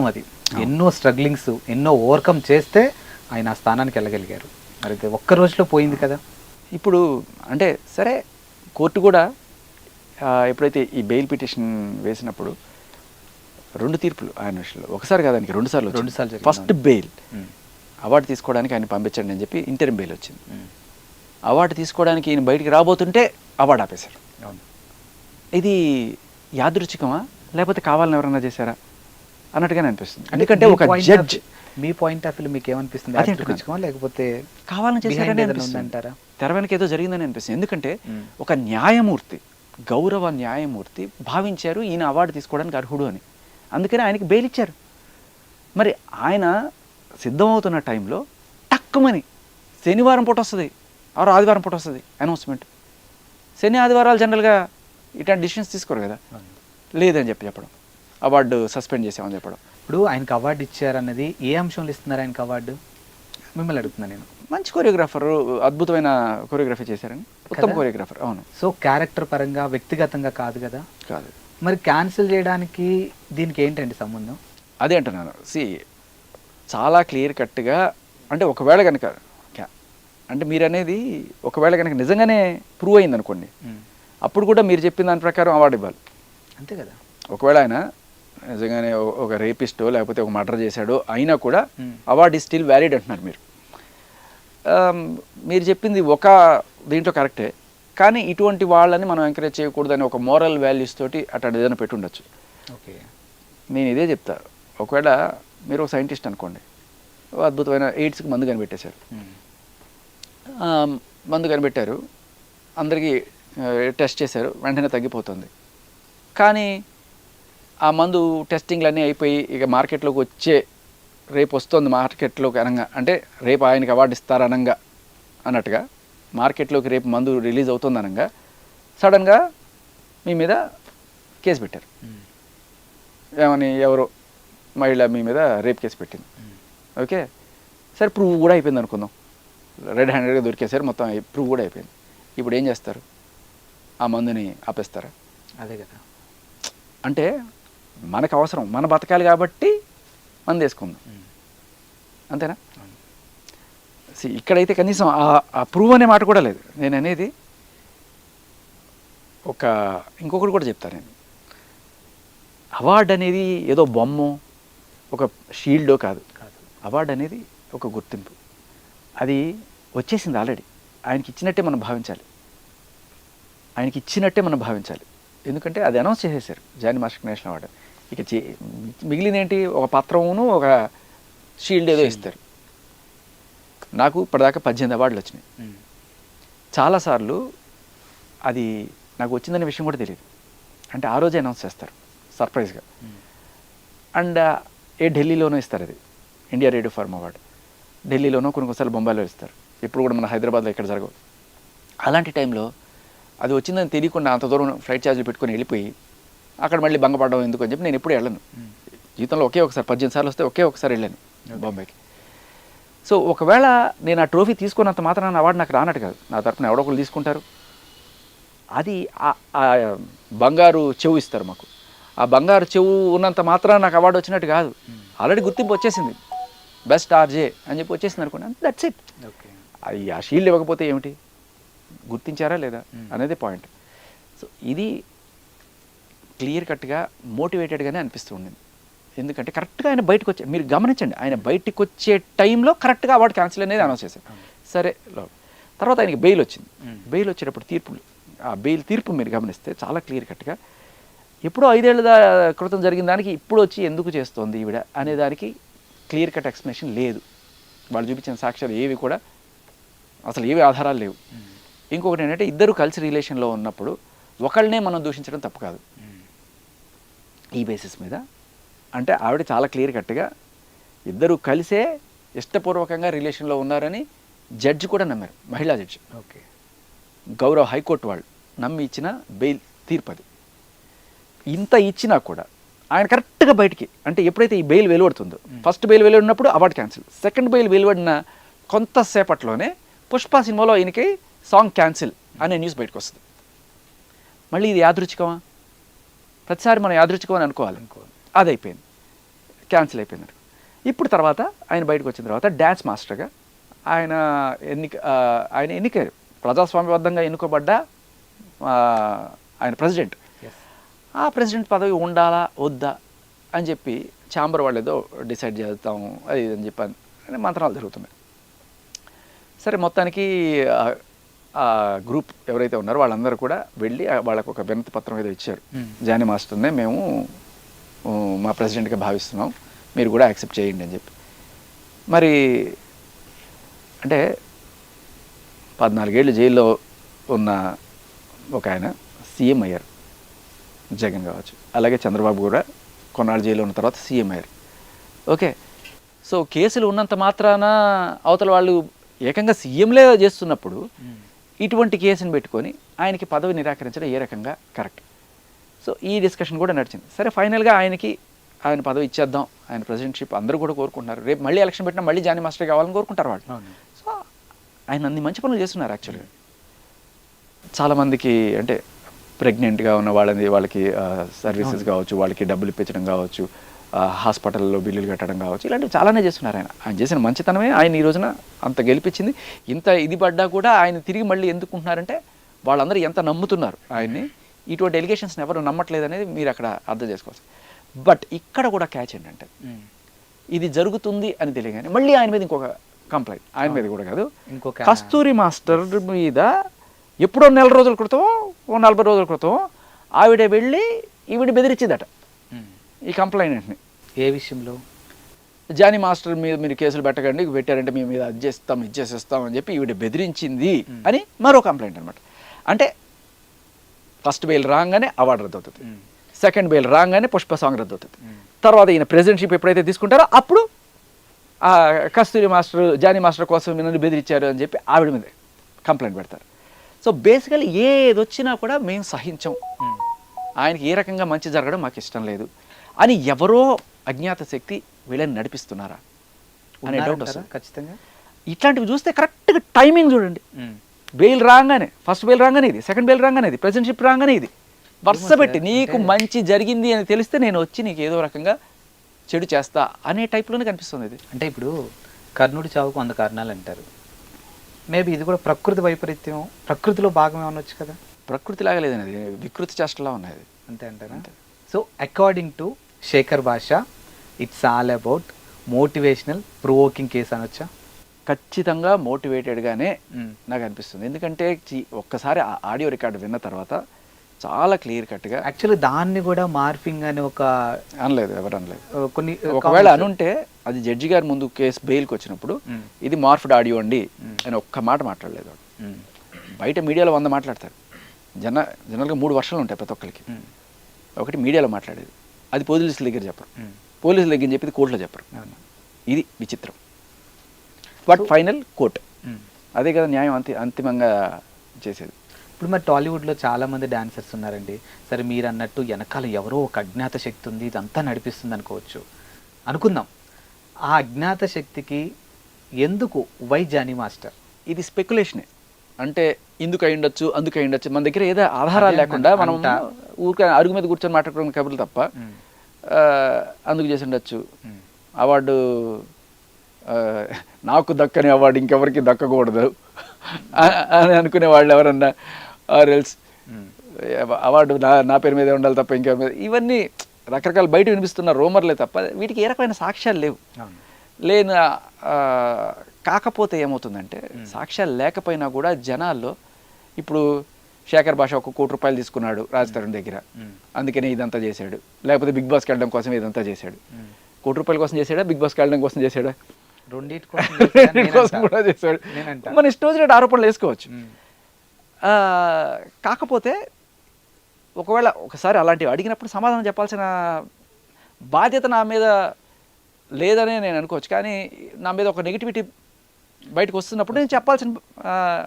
మొత్తం అది. ఎన్నో స్ట్రగ్లింగ్స్ ఎన్నో ఓవర్కమ్ చేస్తే ఆయన ఆ స్థానానికి వెళ్ళగలిగారు. మరి ఒక్క రోజులో పోయింది కదా. ఇప్పుడు అంటే సరే కోర్టు కూడా ఎప్పుడైతే ఈ బెయిల్ పిటిషన్ వేసినప్పుడు రెండు తీర్పులు ఆయన విషయంలో. ఒకసారి కాదు ఆయనకి రెండు సార్లు రెండుసార్లు జరిగింది. ఫస్ట్ బెయిల్ అవార్డు తీసుకోవడానికి ఆయన పంపించండి అని చెప్పి ఇంటర్మ్ బెయిల్ వచ్చింది. అవార్డు తీసుకోవడానికి ఈయన బయటికి రాబోతుంటే అవార్డు ఆపేశారు. అవును. ఇది యాదృచ్ఛికమా? లేకపోతే కావాలని ఎవరన్నా చేశారా? అన్నట్టుగానే అనిపిస్తుంది. ఎందుకంటే ఒక జడ్జ్ మీ పాయింట్ ఆఫ్ వ్యూ మీకు ఏమనిపిస్తుంది? యాదృచ్ఛికమా లేకపోతే కావాలని చేశారని ఉందంటారా? తెర వెనక ఏదో జరిగిందని అనిపిస్తుంది. ఎందుకంటే. ఒక న్యాయమూర్తి గౌరవ న్యాయమూర్తి భావించారు ఈయన అవార్డు తీసుకోవడానికి అర్హుడు అని. అందుకని ఆయనకి బెయిల్ ఇచ్చారు. మరి ఆయన సిద్ధమవుతున్న టైంలో టక్కుమని శనివారం పూట వస్తుంది. ఆరు ఆదివారం పూట వస్తుంది అనౌన్స్మెంట్ శని ఆదివారాలు జనరల్గా ఇట్లాంటి డిసిషన్స్ తీసుకోరు కదా. లేదని చెప్పి చెప్పడం. అవార్డు సస్పెండ్ చేసామని చెప్పడం. ఇప్పుడు ఆయనకు అవార్డు ఇచ్చారన్నది ఏ అంశంలో ఇస్తున్నారు ఆయనకు అవార్డు మిమ్మల్ని అడుగుతున్నా నేను. మంచి కొరియోగ్రాఫర్ అద్భుతమైన కొరియోగ్రఫీ చేశారని ఉత్తమ? కొరియోగ్రాఫర్ అవును. సో క్యారెక్టర్ పరంగా వ్యక్తిగతంగా కాదు కదా? కాదు. మరి క్యాన్సిల్ చేయడానికి దీనికి ఏంటండి సంబంధం? అదే అంటున్నాను. సి చాలా క్లియర్ కట్గా అంటే ఒకవేళ కనుక అంటే మీరు అనేది ఒకవేళ కనుక నిజంగానే ప్రూవ్ అయింది అనుకోండి అప్పుడు కూడా మీరు చెప్పిన దాని ప్రకారం అవార్డు ఇవ్వాలి. అంతే కదా? ఒకవేళ ఆయన నిజంగానే ఒక రేపిస్టో లేకపోతే ఒక మర్డర్ చేశాడో అయినా కూడా Hmm. అవార్డు ఈ స్టిల్ వ్యాలిడ్ అంటున్నారు మీరు. మీరు చెప్పింది ఒక దీంట్లో కరెక్టే. కానీ ఇటువంటి వాళ్ళని మనం ఎంకరేజ్ చేయకూడదని ఒక మోరల్ వాల్యూస్ తోటి అట్లా ఏదైనా పెట్టుండొచ్చు. ఓకే. నేను ఇదే చెప్తా. ఒకవేళ మీరు ఒక సైంటిస్ట్ అనుకోండి. అద్భుతమైన ఎయిడ్స్కి మందు కనిపెట్టేశారు. మందు కనిపెట్టారు. అందరికీ టెస్ట్ చేశారు. వెంటనే తగ్గిపోతుంది. కానీ ఆ మందు టెస్టింగ్లు అన్నీ అయిపోయి ఇక మార్కెట్లోకి వచ్చే రేపు వస్తుంది మార్కెట్లోకి అనగా. అంటే రేపు ఆయనకి అవార్డు ఇస్తారనంగా అన్నట్టుగా మార్కెట్లోకి రేపు మందు రిలీజ్ అవుతుంది అనగా. సడన్గా మీ మీద కేసు పెట్టారు. ఉమ్, ఏమని ఎవరో మహిళ మీ మీద రేప్ కేసు పెట్టింది. ఉమ్. ఓకే? సరే ప్రూవ్ కూడా అయిపోయింది అనుకుందాం. రెడ్ హ్యాండెడ్గా దొరికేసారు మొత్తం ప్రూవ్ కూడా అయిపోయింది. ఇప్పుడు ఏం చేస్తారు? ఆ మందుని ఆపేస్తారా? అదే కదా. అంటే మనకు అవసరం మన బతకాలి కాబట్టి మందు వేసుకుందాం ఉమ్, అంతేనా? ఇక్కడైతే కనీసం ఆ- ప్రూవ్ అనే మాట కూడా లేదు. నేను అనేది ఒక ఇంకొకటి కూడా చెప్తాను నేను. అవార్డు అనేది ఏదో బొమ్మ ఒక షీల్డో కాదు. కాదు. అవార్డు అనేది ఒక గుర్తింపు. అది వచ్చేసింది ఆల్రెడీ ఆయనకి ఇచ్చినట్టే మనం భావించాలి. ఆయనకి ఇచ్చినట్టే మనం భావించాలి. ఎందుకంటే అది అనౌన్స్ చేసేసారు జానీ మాస్టర్ నేషనల్ అవార్డు. ఇక చే మిగిలింది ఏంటి ఒక పత్రమును ఒక షీల్డ్ ఏదో ఇస్తారు. నాకు ఇప్పటిదాకా పద్దెనిమిది అవార్డులు వచ్చినాయి. చాలాసార్లు అది నాకు వచ్చిందనే విషయం కూడా తెలియదు. అంటే ఆ రోజే అనౌన్స్ చేస్తారు. సర్ప్రైజ్గా. అండ్ ఏ ఢిల్లీలోనూ ఇస్తారు అది. India radio farm award. ఢిల్లీలోనూ కొన్ని కొన్నిసార్లు బొంబాయిలో ఇస్తారు. ఇప్పుడు కూడా మన హైదరాబాద్లో ఇక్కడ జరగవు. అలాంటి టైంలో అది వచ్చిందని తెలియకుండా అంత దూరం ఫ్లైట్ ఛార్జీలు పెట్టుకొని వెళ్ళిపోయి అక్కడ మళ్ళీ భంగపడడం ఎందుకు అని చెప్పి నేను ఎప్పుడు వెళ్ళను. జీవితంలో ఒకే ఒకసారి పద్దెనిమిది సార్లు వస్తే ఒకే ఒకసారి వెళ్ళాను బాంబేకి. సో ఒకవేళ నేను ఆ ట్రోఫీ తీసుకున్నంత మాత్రాన అవార్డు నాకు రానట్టు కాదు. నా తరపున ఎవడో ఒకరు తీసుకుంటారు. అది ఆ- బంగారు చెవు ఇస్తారు మాకు. ఆ బంగారు చెవు ఉన్నంత మాత్రాన నాకు అవార్డు వచ్చినట్టు కాదు. ఆల్రెడీ గుర్తింపు వచ్చేసింది. బెస్ట్ ఆర్జే అని చెప్పి వచ్చేసింది అనుకోండి. That's it. ఓకే. అది ఆ షీల్డ్ ఇవ్వకపోతే ఏమిటి? గుర్తించారా లేదా Hmm. అనేది పాయింట్. సో ఇది క్లియర్ కట్గా మోటివేటెడ్గానే అనిపిస్తూ ఉండింది. ఎందుకంటే కరెక్ట్గా ఆయన బయటకు వచ్చే మీరు గమనించండి ఆయన బయటకు వచ్చే టైంలో కరెక్ట్గా అవార్డు క్యాన్సిల్ అనేది అనౌన్స్ చేశారు. సరే తర్వాత ఆయనకి బెయిల్ వచ్చింది. బెయిల్ వచ్చేటప్పుడు తీర్పులు ఆ బెయిల్ తీర్పు మీరు గమనిస్తే చాలా క్లియర్ కట్గా ఎప్పుడో ఐదేళ్ళ క్రితం జరిగిన దానికి ఇప్పుడు వచ్చి ఎందుకు చేస్తోంది ఈవిడ అనే దానికి క్లియర్ కట్ ఎక్స్ప్లెనేషన్ లేదు. వాళ్ళు చూపించిన సాక్ష్యాలు ఏవి కూడా అసలు ఏవి ఆధారాలు లేవు. ఇంకొకటి ఏంటంటే ఇద్దరు కలిసి రిలేషన్లో ఉన్నప్పుడు ఒకళ్ళనే మనం దూషించడం తప్పు కాదు. ఈ బేసిస్ మీద. అంటే ఆవిడ చాలా క్లియర్ కట్గా ఇద్దరు కలిసే ఇష్టపూర్వకంగా రిలేషన్లో ఉన్నారని జడ్జి కూడా నమ్మారు మహిళా జడ్జి ఓకే. గౌరవ హైకోర్టు వాళ్ళు నమ్మి ఇచ్చిన బెయిల్ తీర్పు అది. ఇంత ఇచ్చినా కూడా ఆయన కరెక్ట్గా బయటికి అంటే ఎప్పుడైతే ఈ బెయిల్ వెలువడుతుందో ఫస్ట్ బెయిల్ వెలువడినప్పుడు అవార్డు క్యాన్సిల్ సెకండ్ బెయిల్ వెలువడిన కొంతసేపట్లోనే పుష్ప సినిమాలో ఈయనకి సాంగ్ క్యాన్సిల్ అనే న్యూస్ బయటకు వస్తుంది మళ్ళీ ఇది యాదృచ్ఛికమా? ప్రతిసారి మనం యాదృచ్ఛికం అని అనుకోవాలి. అది అయిపోయింది క్యాన్సిల్ అయిపోయింది. ఇప్పుడు తర్వాత ఆయన బయటకు వచ్చిన తర్వాత డ్యాన్స్ మాస్టర్గా ఆయన ఎన్నిక ఆయన ఎన్నికారు ప్రజాస్వామ్యబద్ధంగా ఎన్నుకోబడ్డ ఆయన ప్రెసిడెంట్. ఆ ప్రెసిడెంట్ పదవి ఉండాలా వద్దా అని చెప్పి ఛాంబర్ వాళ్ళు ఏదో డిసైడ్ చేస్తాము అది అని చెప్పి అని మంత్రాలు జరుగుతున్నాయి. సరే మొత్తానికి ఆ- గ్రూప్ ఎవరైతే ఉన్నారో వాళ్ళందరూ కూడా వెళ్ళి వాళ్ళకు ఒక వినతి పత్రం ఏదో ఇచ్చారు. జానీ మాస్టర్నే మేము మా ప్రెసిడెంట్గా భావిస్తున్నాం. మీరు కూడా యాక్సెప్ట్ చేయండి అని చెప్పి. మరి అంటే పద్నాలుగేళ్ళు జైల్లో ఉన్న ఒక ఆయన సీఎం అయ్యారు. జగన్ కావచ్చు. అలాగే చంద్రబాబు కూడా కొన్నాళ్ళు జైల్లో ఉన్న తర్వాత సీఎం అయ్యారు. ఓకే. సో కేసులు ఉన్నంత మాత్రాన అవతల వాళ్ళు ఏకంగా సీఎంలే చేస్తున్నప్పుడు ఇటువంటి కేసుని పెట్టుకొని ఆయనకి పదవి నిరాకరించడం ఏ రకంగా కరెక్ట్? సో ఈ డిస్కషన్ కూడా నడిచింది. సరే ఫైనల్గా ఆయనకి ఆయన పదవి ఇచ్చేద్దాం. ఆయన ప్రెసిడెంట్షిప్ అందరూ కూడా కోరుకుంటున్నారు. రేపు మళ్ళీ ఎలక్షన్ పెట్టినా మళ్ళీ జానీ మాస్టర్ కావాలని కోరుకుంటారు వాళ్ళు. సో ఆయన అన్ని మంచి పనులు చేస్తున్నారు యాక్చువల్గా చాలామందికి అంటే ప్రెగ్నెంట్గా ఉన్న వాళ్ళని వాళ్ళకి సర్వీసెస్ కావచ్చు వాళ్ళకి డబ్బులు ఇప్పించడం కావచ్చు హాస్పిటల్లో బిల్లులు కట్టడం కావచ్చు ఇలాంటివి చాలానే చేస్తున్నారు ఆయన. ఆయన చేసిన మంచితనమే ఆయన ఈ రోజున అంత గెలిపించింది. ఇంత ఇది పడ్డా కూడా ఆయన తిరిగి మళ్ళీ ఎందుకుంటున్నారంటే వాళ్ళందరూ ఎంత నమ్ముతున్నారు ఆయన్ని. ఇటువంటి ఎలిగేషన్స్ని ఎవరు నమ్మట్లేదు అనేది మీరు అక్కడ అర్థం చేసుకోవచ్చు. బట్ ఇక్కడ కూడా క్యాచ్ ఏంటంటే. ఇది జరుగుతుంది అని తెలియగానే మళ్ళీ ఆయన మీద ఇంకొక కంప్లైంట్ ఆయన మీద కూడా కాదు. ఇంకొక కస్తూరి మాస్టర్ మీద ఎప్పుడో నెల రోజుల క్రితం ఓ నలభై రోజుల క్రితం ఆవిడ వెళ్ళి ఈవిడ బెదిరించిందట. ఈ కంప్లైంట్ని ఏ విషయంలో? జానీ మాస్టర్ మీద మీరు కేసులు పెట్టకండి పెట్టారంటే మీ మీద అది చేస్తాం ఇది చేసేస్తాం అని చెప్పి ఈవిడ బెదిరించింది అని మరో కంప్లైంట్ అనమాట అంటే ఫస్ట్ బెయిల్ రాగానే అవార్డు రద్దు అవుతుంది. సెకండ్ బెయిల్ రాగానే పుష్ప సాంగ్ రద్దు అవుతుంది. తర్వాత ఈయన ప్రెసిడెంట్షిప్ ఎప్పుడైతే తీసుకుంటారో అప్పుడు ఆ కస్తూరి మాస్టర్ జానీ మాస్టర్ కోసం నన్ను బెదిరించారు అని చెప్పి ఆవిడ మీద కంప్లైంట్ పెడతారు. సో బేసికలీ ఏది వచ్చినా కూడా మేము సహించం. ఆయనకి ఏ రకంగా మంచి జరగడం మాకు ఇష్టం లేదు. అని ఎవరో అజ్ఞాత శక్తి వీళ్ళని నడిపిస్తున్నారా? అనే డౌట్? వస్తుంది. ఖచ్చితంగా. ఇట్లాంటివి చూస్తే కరెక్ట్గా టైమింగ్ చూడండి. బెయిల్ రాగానే ఫస్ట్ బెయిల్ రాగానే ఇది సెకండ్ బెయిల్ రాగానే ఇది ప్రెసిడెంట్షిప్ రాగానే ఇది. వరుస పెట్టి నీకు మంచి జరిగింది అని తెలిస్తే నేను వచ్చి నీకు ఏదో రకంగా చెడు చేస్తా అనే టైప్లోనే కనిపిస్తుంది ఇది. అంటే ఇప్పుడు కర్ణుడి చావుకు వంద కారణాలు అంటారు. మేబీ ఇది కూడా ప్రకృతి వైపరీత్యం ప్రకృతిలో భాగం ఏమనొచ్చు కదా? ప్రకృతి లాగా లేదని అది వికృతి చేష్టలా ఉన్నది అంతే అంటారా. So according to Shekhar Basha it's all about motivational provoking case అనొచ్చా ఖచ్చితంగా మోటివేటెడ్గానే. నాకు అనిపిస్తుంది ఎందుకంటే ఒక్కసారి ఆ ఆడియో రికార్డు విన్న తర్వాత చాలా క్లియర్ కట్గా యాక్చువల్లీ దాన్ని కూడా మార్ఫింగ్ అని ఒక అనలేదు ఎవరు అనలేదు కొన్ని ఒకవేళ అనుంటే అది జడ్జి గారి ముందు కేసు బెయిల్కి వచ్చినప్పుడు. ఇది మార్ఫ్డ్ ఆడియో అండి. అని ఒక్క మాట మాట్లాడలేదు. బయట మీడియాలో వంద మాట్లాడతారు జన జనరల్గా మూడు వర్షాలు ఉంటాయి ప్రతి ఒక్కరికి. ఒకటి మీడియాలో మాట్లాడేది అది పోలీసుల దగ్గర చెప్పరు. పోలీసుల దగ్గర చెప్పేది కోర్టులో చెప్పరు. ఇది విచిత్రం. But final court. అదే కదా న్యాయం అంతి అంతిమంగా చేసేది. ఇప్పుడు మరి టాలీవుడ్లో చాలా మంది డాన్సర్స్ ఉన్నారండి. సరే మీరు అన్నట్టు వెనకాల ఎవరో ఒక అజ్ఞాత శక్తి ఉంది ఇదంతా నడిపిస్తుంది అనుకోవచ్చు. అనుకుందాం. ఆ అజ్ఞాత శక్తికి ఎందుకు వై జానీ మాస్టర్? ఇది స్పెక్యులేషనే అంటే ఇందుకు అయి ఉండొచ్చు అందుకు అయి ఉండొచ్చు మన దగ్గర ఏదో ఆధారాలు లేకుండా మనం. ఊరికే అరుగు మీద కూర్చొని మాట్లాడుకున్న కబుర్లు తప్ప అందుకు చేసి ఉండొచ్చు. అవార్డు నాకు దక్కని అవార్డు ఇంకెవరికి దక్కకూడదు అని అనుకునే వాళ్ళు ఎవరన్నా ఆర్ ఎల్స్. అవార్డు నా నా పేరు మీదే ఉండాలి తప్ప ఇంకెవరి మీద ఇవన్నీ రకరకాల బయట వినిపిస్తున్న రూమర్లే తప్ప వీటికి ఏ రకమైన సాక్ష్యాలు లేవు. లేని కాకపోతే ఏమవుతుందంటే సాక్ష్యాలు లేకపోయినా కూడా జనాల్లో ఇప్పుడు శేఖర్ భాష ఒక కోటి రూపాయలు తీసుకున్నాడు రాజ్ తరుణ్ దగ్గర. అందుకనే ఇదంతా చేశాడు. లేకపోతే బిగ్ బాస్కి వెళ్ళడం కోసం ఇదంతా చేశాడు. కోటి రూపాయల కోసం చేశాడా? బిగ్ బాస్కి వెళ్ళడం కోసం చేశాడా? రెండిటి కోసం కూడా చేశాడు. మన ఇష్టం వచ్చినట్టు ఆరోపణలు వేసుకోవచ్చు. కాకపోతే ఒకవేళ ఒకసారి అలాంటివి అడిగినప్పుడు సమాధానం చెప్పాల్సిన బాధ్యత నా మీద లేదనే నేను అనుకోవచ్చు. కానీ నా మీద ఒక నెగిటివిటీ బయటకు వస్తున్నప్పుడు నేను చెప్పాల్సిన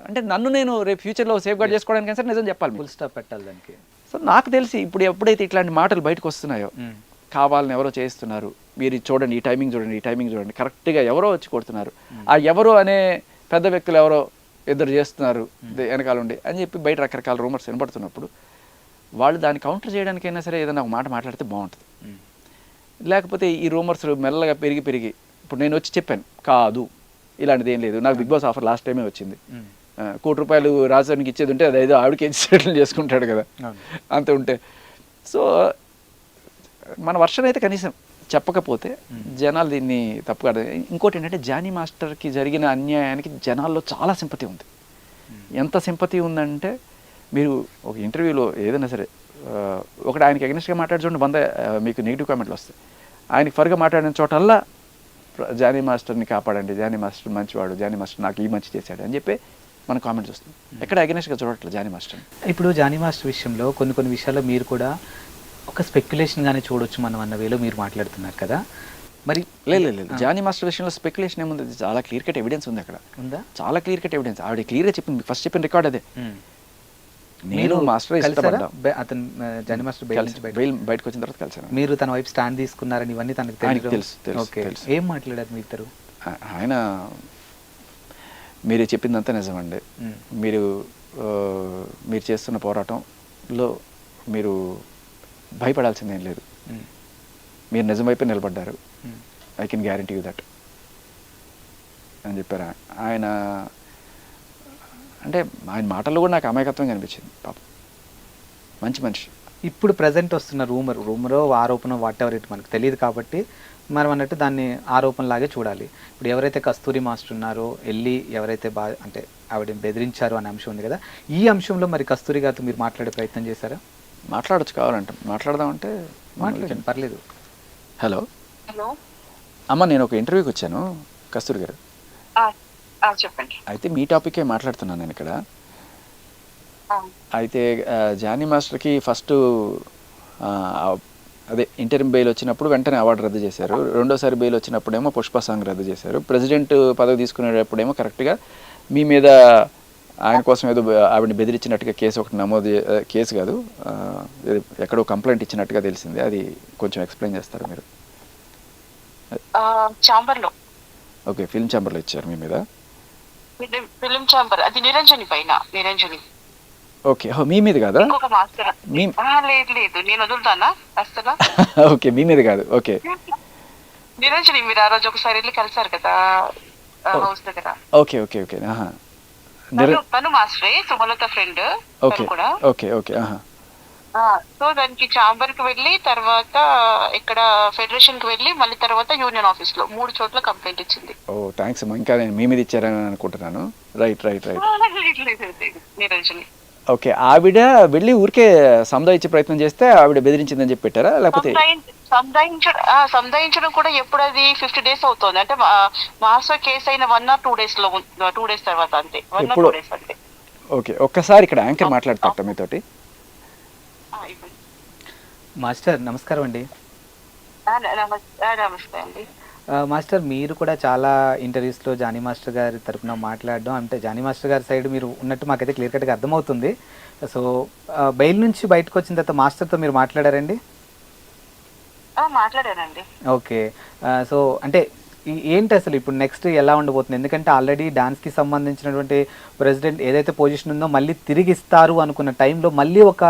అంటే నన్ను నేను రేపు ఫ్యూచర్లో సేఫ్ గార్డ్ చేసుకోవడానికి సరే నిజం చెప్పాలి. ఫుల్ స్టాప్ పెట్టాలి దానికి. సో నాకు తెలిసి ఇప్పుడు ఎప్పుడైతే ఇట్లాంటి మాటలు బయటకు వస్తున్నాయో మ్మ్. కావాలని ఎవరో చేస్తున్నారు మీరు చూడండి ఈ టైమింగ్ చూడండి ఈ టైమింగ్ చూడండి కరెక్ట్గా ఎవరో వచ్చి కొడుతున్నారు. ఆ ఎవరో అనే పెద్ద వ్యక్తులు ఎవరో ఇద్దరు చేస్తున్నారు దే- వెనకాల ఉండి అని చెప్పి బయట రకరకాల రూమర్స్ వినపడుతున్నప్పుడు వాళ్ళు దాన్ని కౌంటర్ చేయడానికైనా సరే ఏదైనా ఒక మాట మాట్లాడితే బాగుంటుంది. లేకపోతే ఈ రూమర్స్ మెల్లగా పెరిగి పెరిగి ఇప్పుడు నేను వచ్చి చెప్పాను కాదు. ఇలాంటిది ఏం లేదు. నాకు బిగ్ బాస్ ఆఫర్ లాస్ట్ టైమే వచ్చింది. కోటి రూపాయలు రాజధానికి ఇచ్చేది ఉంటే అది ఏదో ఆవిడకి సెటిల్ చేసుకుంటాడు కదా. అంత ఉంటే. సో మన వర్షన్ అయితే కనీసం చెప్పకపోతే జనాలు దీన్ని తప్పుగా ఇంకోటి ఏంటంటే జానీ మాస్టర్కి జరిగిన అన్యాయానికి జనాల్లో చాలా సింపతి ఉంది. ఎంత సింపతి ఉందంటే మీరు ఒక ఇంటర్వ్యూలో ఏదైనా సరే ఒకటి ఆయనకి అగెనిస్ట్గా మాట్లాడి చూడండి వంద మీకు నెగిటివ్ కామెంట్లు వస్తాయి. ఆయనకి ఫర్గా మాట్లాడిన చోటల్లా జానీ మాస్టర్ని కాపాడండి జానీ మాస్టర్ మంచివాడు జానీ మాస్టర్ నాకు ఈ మంచి చేశాడు అని చెప్పి మన కామెంట్స్ వస్తుంది ఎక్కడ అగెనిస్ట్గా చూడట్లేదు జానీ మాస్టర్ ఇప్పుడు జానీ మాస్టర్ విషయంలో కొన్ని కొన్ని విషయాల్లో మీరు కూడా ఒక స్పెక్యులేషన్ గానే చూడొచ్చు మనం అన్న వేలో మీరు మాట్లాడుతున్నారు కదా. మరి లేదు లేదు జానీ మాస్టర్ విషయంలో స్పెక్యులేషన్ ఏముంది? చాలా క్లియర్ కట్ ఎవిడెన్స్ ఉంది అక్కడ. ఉందా? చాలా క్లియర్ కట్ ఎవిడెన్స్ ఆవిడ క్లియర్గా చెప్పింది ఫస్ట్ చెప్పిన రికార్డ్ అదే. నేను మాస్టర్ కలిసారా? అతను జానీ మాస్టర్ బయటకు వచ్చిన తర్వాత కలిసాను మీరు తన వైపు స్టాండ్ తీసుకున్నారని ఇవన్నీ తనకు తెలుసు, ఓకే. ఏం మాట్లాడారు మీ ఇద్దరు? ఆయన మీరు చెప్పిందంతా నిజమండి. మీరు మీరు చేస్తున్న పోరాటంలో మీరు భయపడాల్సిందేం లేదు. మీరు నిజం వైపే నిలబడ్డారు. I can guarantee you that అని చెప్పారు. ఆయన అంటే ఆయన మాటల్లో కూడా నాకు అమాయకత్వం కనిపించింది పాపం. మంచి మనిషి. ఇప్పుడు ప్రజెంట్ వస్తున్న రూమర్ రూమరో ఆరోపణ వాట్ ఎవర్ ఇట్ మనకు తెలియదు కాబట్టి మనం అన్నట్టు దాన్ని ఆరోపణలాగే చూడాలి. ఇప్పుడు ఎవరైతే కస్తూరి మాస్టర్ ఉన్నారో వెళ్ళి ఎవరైతే బాగా అంటే ఆవిడని బెదిరించారు అనే అంశం ఉంది కదా ఈ అంశంలో మరి కస్తూరి గారితో మీరు మాట్లాడే ప్రయత్నం చేశారా? మాట్లాడొచ్చు కావాలంటే. మాట్లాడదామంటే మాట్లాడండి. పర్లేదు. హలో. హలో. అమ్మ నేను ఒక ఇంటర్వ్యూకి వచ్చాను కస్తూరి గారు. చెప్పండి. అయితే మీ టాపికే మాట్లాడుతున్నాను నేను ఇక్కడ. అయితే జానీ మాస్టర్కి ఫస్ట్ అదే ఇంటర్మ్ బెయిల్ వచ్చినప్పుడు వెంటనే అవార్డు రద్దు చేశారు. రెండోసారి బెయిల్ వచ్చినప్పుడేమో పుష్ప సాంగ్ రద్దు చేశారు. ప్రెసిడెంట్ పదవి తీసుకునేటప్పుడేమో కరెక్ట్గా మీ మీద ఆయన కోసం ఏదో ఆవిడని బెదిరించినట్టుగా కేసు ఒకటి నమోదు కేసు కాదు ఎక్కడో కంప్లైంట్ ఇచ్చినట్టుగా తెలిసింది. అది కొంచెం ఎక్స్ప్లెయిన్ చేస్తారు మీరు? ఆ, చాంబర్లో ఓకే ఫిల్మ్ ఛాంబర్లో ఇచ్చారు మీ మీద. ఫిలిం- చాంబర్ అది నిరంజని పైన నిరంజని. ఓకే. మీ మీద కాదా? మీ లేదు లేదు. నేను వదులుతానా? అసలు ఓకే మీ మీద కాదు. ఓకే. నిరంజని మీరు ఆ రోజు ఒకసారి వెళ్ళి కలిసారు కదా. హౌస్ దగ్గర. Okay okay okay. తను మాస్టరే సుమలత ఫ్రెండ్. ఓకే కూడా. Okay okay. ఆహా. సో దానికి చాంబర్కి వెళ్ళి తర్వాత ఇక్కడ ఫెడరేషన్కి వెళ్ళి మళ్ళీ తర్వాత యూనియన్ ఆఫీస్లో మూడు చోట్ల కంప్లైంట్ ఇచ్చింది. ఓ థ్యాంక్స్ అమ్మా. ఇంకా నేను మీ మీద ఇచ్చారని అనుకుంటున్నాను. Right right right Niranjani. Okay ఆవిడ వెళ్ళి ఊరికే ఇచ్చే ప్రయత్నం చేస్తే ఆవిడ బెదిరించిందని చెప్పి పెట్టారా? లేకపోతే సంధాయించ- సంధాయించడం ఆ, సంధాయించడం కూడా ఎప్పుడు అది ఫిఫ్టీ డేస్ అవుతుంది. అంటే మాస్టర్ కేసు అయిన వన్ ఆర్ టూ డేస్లో టూ డేస్ తర్వాత అంతే. వన్ ఆర్ ఎప్పుడు? టూ డేస్ అంతే. ఓకే ఒక్కసారి ఇక్కడ యాంకర్ మాట్లాడతారట మీతోటి. మాస్టర్ నమస్కారం అండి. నమస్తే మాస్టర్ మీరు కూడా చాలా ఇంటర్వ్యూస్లో జానీ మాస్టర్ గారి తరపున మాట్లాడడం అంటే జానీ మాస్టర్ గారి సైడ్ మీరు ఉన్నట్టు మాకైతే క్లియర్ కట్గా అర్థమవుతుంది. సో బెయిల్ నుంచి బయటకు వచ్చిన తర్వాత మాస్టర్తో మీరు మాట్లాడారండి? ఆ, మాట్లాడానండి. ఓకే. సో అంటే ఏంటి అసలు ఇప్పుడు నెక్స్ట్ ఎలా ఉండబోతుంది? ఎందుకంటే ఆల్రెడీ డాన్స్కి సంబంధించినటువంటి ప్రెసిడెంట్ ఏదైతే పొజిషన్ ఉందో మళ్ళీ తిరిగి ఇస్తారు అనుకున్న టైంలో మళ్ళీ ఒక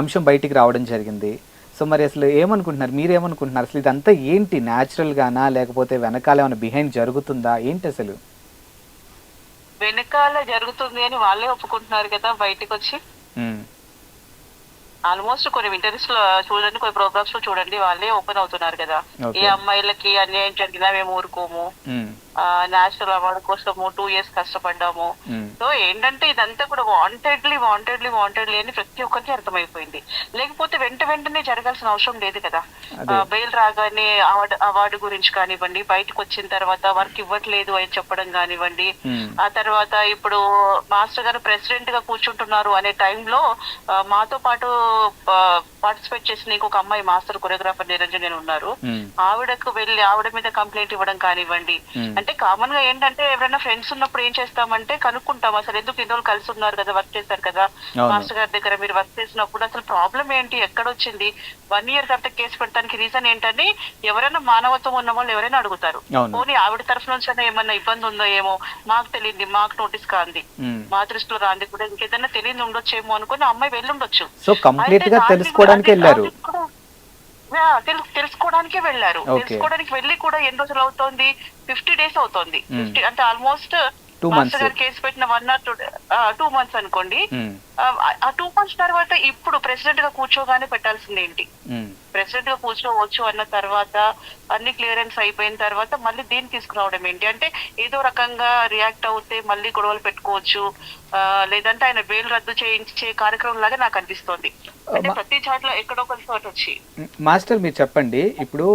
అంశం బయటికి రావడం జరిగింది. సో మరి అసలు ఏమనుకుంటున్నారు? మీరు ఏమనుకుంటున్నారు అసలు ఇదంతా ఏంటి? న్యాచురల్ గానా? లేకపోతే వెనకాల ఏమైనా బిహైండ్ జరుగుతుందా? ఏంటి అసలు? వెనకాల జరుగుతుంది అని వాళ్ళే ఒప్పుకుంటున్నారు కదా బయటకు వచ్చి ఆల్మోస్ట్ కొన్ని ఇంటర్వ్యూస్లో చూడండి కొన్ని ప్రోగ్రామ్స్లో చూడండి వాళ్ళే ఓపెన్ అవుతున్నారు కదా. ఏ అమ్మాయిలకి అన్యాయం జరిగినా మేము ఊరుకోము. నేషనల్ అవార్డు కోసము టూ ఇయర్స్ కష్టపడ్డాము. సో ఏంటంటే ఇదంతా కూడా వాంటెడ్లీ వాంటెడ్లీ వాంటెడ్లీ అని ప్రతి ఒక్కరికి అర్థమైపోయింది. లేకపోతే వెంట వెంటనే జరగాల్సిన అవసరం లేదు కదా. బెయిల్ రాగానే అవార్డు అవార్డు గురించి కానివ్వండి బయటకు వచ్చిన తర్వాత వర్క్ ఇవ్వట్లేదు అని చెప్పడం కానివ్వండి ఉమ్, ఆ తర్వాత ఇప్పుడు మాస్టర్ గారు ప్రెసిడెంట్గా కూర్చుంటున్నారు అనే టైంలో మాతో పాటు పార్టిసిపేట్ చేసిన ఇంకొక అమ్మాయి మాస్టర్ కొరియోగ్రాఫర్ నిరంజన్ అని ఉన్నారు ఆవిడకు వెళ్ళి ఆవిడ మీద కంప్లైంట్ ఇవ్వడం కానివ్వండి. అంటే కామన్గా ఏంటంటే ఎవరైనా ఫ్రెండ్స్ ఉన్నప్పుడు ఏం చేస్తామంటే కనుక్కుంటాం అసలు ఎందుకు ఇన్ని రోజులు కలిసి ఉన్నారు కదా వర్క్ చేశారు కదా. మాస్టర్ గారి దగ్గర మీరు వర్క్ చేసినప్పుడు అసలు ప్రాబ్లం ఏంటి ఎక్కడ వచ్చింది వన్ ఇయర్ తర్వాత కేసు పెట్టడానికి రీజన్ ఏంటని ఎవరైనా మానవత్వం ఉన్న వాళ్ళు ఎవరైనా అడుగుతారు. పోనీ ఆవిడ తరఫు నుంచి అయినా ఏమన్నా ఇబ్బంది ఉందో ఏమో మాకు తెలియంది మాకు నోటీస్ కాంది. మా దృష్టిలో రాంది కూడా ఇంకేదైనా తెలియదు ఉండొచ్చేమో అనుకుని అమ్మాయి వెళ్ళి ఉండొచ్చు కంప్లీట్గా తెలుసుకోవడానికి వెళ్ళారు. తెలుసుకోవడానికి వెళ్ళారు. తెలుసుకోవడానికి వెళ్ళి కూడా ఎన్ని రోజులు అవుతోంది? ఫిఫ్టీ డేస్ అవుతోంది. ఫిఫ్టీ అంటే ఆల్మోస్ట్ months. గారు కేసు పెట్టిన one or two two months అనుకోండి. ఆ, టూ మంత్స్ తర్వాత ఇప్పుడు ప్రెసిడెంట్గా కూర్చోగానే పెట్టాల్సింది ఏంటి? ప్రెసిడెంట్గా కూర్చోవచ్చు అన్న తర్వాత అన్ని క్లియరెన్స్ అయిపోయిన తర్వాత మళ్ళీ దీన్ని తీసుకురావడం ఏంటి? అంటే ఏదో రకంగా రియాక్ట్ అవుతే మళ్ళీ గొడవలు పెట్టుకోవచ్చు. లేదంటే ఆయన బెయిల్ రద్దు చేయించే కార్యక్రమం లాగా నాకు అనిపిస్తోంది. అంటే ప్రతి చాట్లో ఎక్కడో ఒక చోట వచ్చి. మాస్టర్ మీరు చెప్పండి. ఇప్పుడు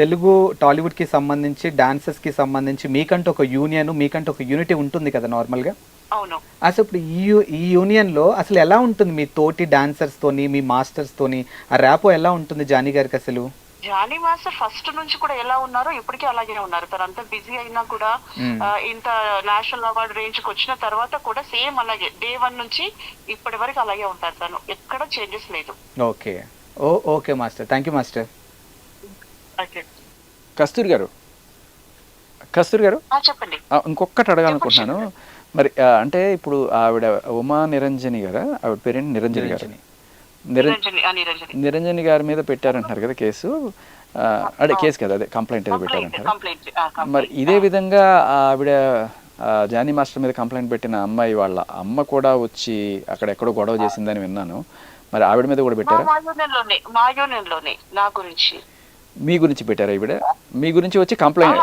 తెలుగు టాలీవుడ్కి సంబంధించి డాన్సెస్కి సంబంధించి మీకంటూ ఒక యూనియన్ మీకంటూ ఒక యూనిటీ ఉంటుంది కదా నార్మల్గా అవును అసలు ఇప్పుడు ఈ ఈ యూనియన్లో అసలు ఎలా ఉంటుంది మీ తోటి డాన్సర్స్తోని మీ మాస్టర్స్తోని ఆ ర్యాపో ఎలా ఉంటుంది జానీ గారికి అసలు? జానీ మాస్టర్ ఫస్ట్ నుంచి కూడా ఎలా ఉన్నారో ఇప్పటికీ అలాగే ఉన్నారు. తను అంత బిజీ అయినా కూడా ఇంత నేషనల్ అవార్డు రేంజ్కి వచ్చిన తర్వాత కూడా సేమ్ అలాగే డే వన్ నుంచి ఇప్పటి వరకు అలాగే ఉంటారు తను. ఎక్కడ చేంజెస్ లేదు. Okay. Oh okay master. Thank you master. Okay. Kasturi garu? Kasturi garu? ఆ, చెప్పండి. ఆ, ఇంకొకటి అడగాలనుకుంటున్నాను. మరి అంటే ఇప్పుడు ఆవిడ ఉమా నిరంజని గారా? ఆవిడ పేరేంటి? నిరంజని గారు. నిరంజని. గారి మీద పెట్టారంటున్నారు కదా కేసు. అదే కేసు కదా అదే కంప్లైంట్ ఏదో పెట్టారంటారు మరి. ఇదే విధంగా ఆవిడ జానీ మాస్టర్ మీద కంప్లైంట్ పెట్టిన అమ్మాయి వాళ్ళ అమ్మ కూడా వచ్చి అక్కడ ఎక్కడో గొడవ చేసిందని విన్నాను. మరి ఆవిడ మీద కూడా పెట్టారా? మా గురించి. మీ గురించి పెట్టారా ఈవిడ? మీ గురించి వచ్చి కంప్లైంట్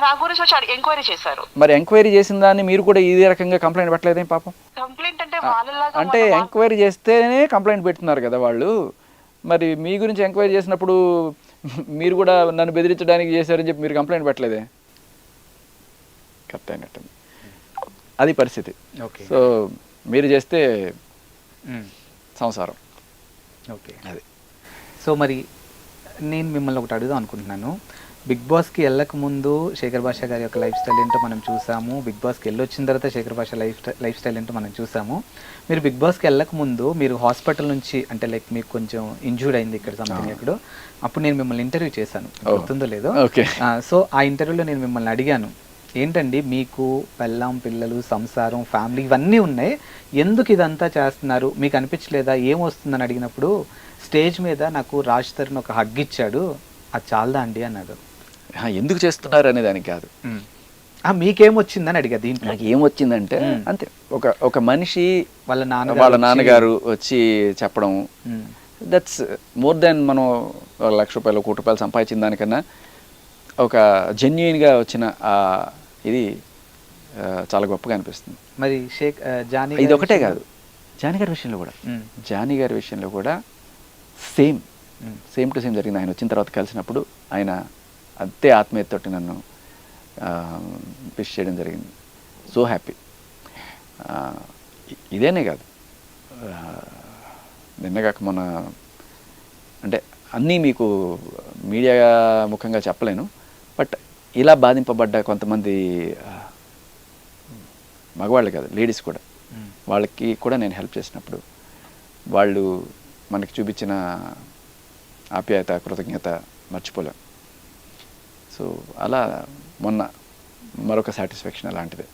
నా గురించి వచ్చి ఎంక్వైరీ చేశారు. మరి ఎంక్వైరీ చేసిన దాన్ని మీరు కూడా ఇదే రకంగా కంప్లైంట్ పెట్టలేదేం పాపం? కంప్లైంట్ అంటే వాళ్ళలాగా అంటే ఎంక్వైరీ చేస్తేనే కంప్లైంట్ పెడుతున్నారు కదా వాళ్ళు. మరి మీ గురించి ఎంక్వైరీ చేసినప్పుడు మీరు కూడా నన్ను బెదిరించడానికి చేశారని చెప్పి మీరు కంప్లైంట్ పెట్టలేదే? కరెక్ట్ అయినట్టుంది. అది పరిస్థితి. ఓకే. సో మీరు చేస్తే సంసారం. ఓకే. అది. సో మరి నేను మిమ్మల్ని ఒకటి అడుగుదాం అనుకుంటున్నాను. బిగ్ బాస్కి వెళ్ళక ముందు శేఖర్ భాష గారి యొక్క లైఫ్ స్టైల్ ఏంటో మనం చూసాము. బిగ్ బాస్కి వెళ్ళొచ్చిన తర్వాత శేఖర్ భాష లైఫ్ లైఫ్ స్టైల్ ఏంటో మనం చూసాము. మీరు బిగ్ బాస్కి వెళ్ళక ముందు మీరు హాస్పిటల్ నుంచి అంటే లైక్ మీకు కొంచెం ఇంజూర్డ్ అయింది ఇక్కడ సంథింగ్ ఎక్కడో అప్పుడు నేను మిమ్మల్ని ఇంటర్వ్యూ చేశాను. గుర్తుందో లేదో? సో ఆ ఇంటర్వ్యూలో నేను మిమ్మల్ని అడిగాను. ఏంటండి మీకు పెళ్ళాం పిల్లలు సంసారం ఫ్యామిలీ ఇవన్నీ ఉన్నాయి. ఎందుకు ఇదంతా చేస్తున్నారు? మీకు అనిపించలేదా? ఏం వస్తుందని అడిగినప్పుడు స్టేజ్ మీద నాకు రాజ్ తరుణ్ ఒక హగ్ ఇచ్చాడు. అది చాలదా అండి? అన్నాడు. ఎందుకు చేస్తున్నారు అనే దానికి కాదు. ఆ, మీకేం వచ్చిందని అడిగా దీంట్లో. నాకు ఏమొచ్చిందంటే. అంతే. ఒక ఒక మనిషి వాళ్ళ నాన్న వాళ్ళ నాన్నగారు వచ్చి చెప్పడం. దట్స్ మోర్ దాన్ మనం ఒక లక్ష రూపాయలు కోటి రూపాయలు సంపాదించిన దానికన్నా ఒక జెన్యున్గా వచ్చిన ఆ ఇది చాలా గొప్పగా అనిపిస్తుంది. మరి షేక్ జానీ ఇది ఒకటే కాదు. జానీ గారి విషయంలో కూడా. జానీ గారి విషయంలో కూడా సేమ్. సేమ్ టు సేమ్ జరిగింది. ఆయన వచ్చిన తర్వాత కలిసినప్పుడు ఆయన అంతే ఆత్మీయతతోటి నన్ను విష్ చేయడం జరిగింది. సో హ్యాపీ ఇదేనే కాదు. నిన్నగాక మన అంటే అన్నీ మీకు మీడియా ముఖంగా చెప్పలేను బట్ ఇలా బాధింపబడ్డ కొంతమంది మగవాళ్ళు కాదు లేడీస్ కూడా. వాళ్ళకి కూడా నేను హెల్ప్ చేసినప్పుడు వాళ్ళు మనకి చూపించిన ఆప్యాయత కృతజ్ఞత మర్చిపోలేం. సో అలా మొన్న మరొక సాటిస్ఫాక్షన్ అలాంటిదే.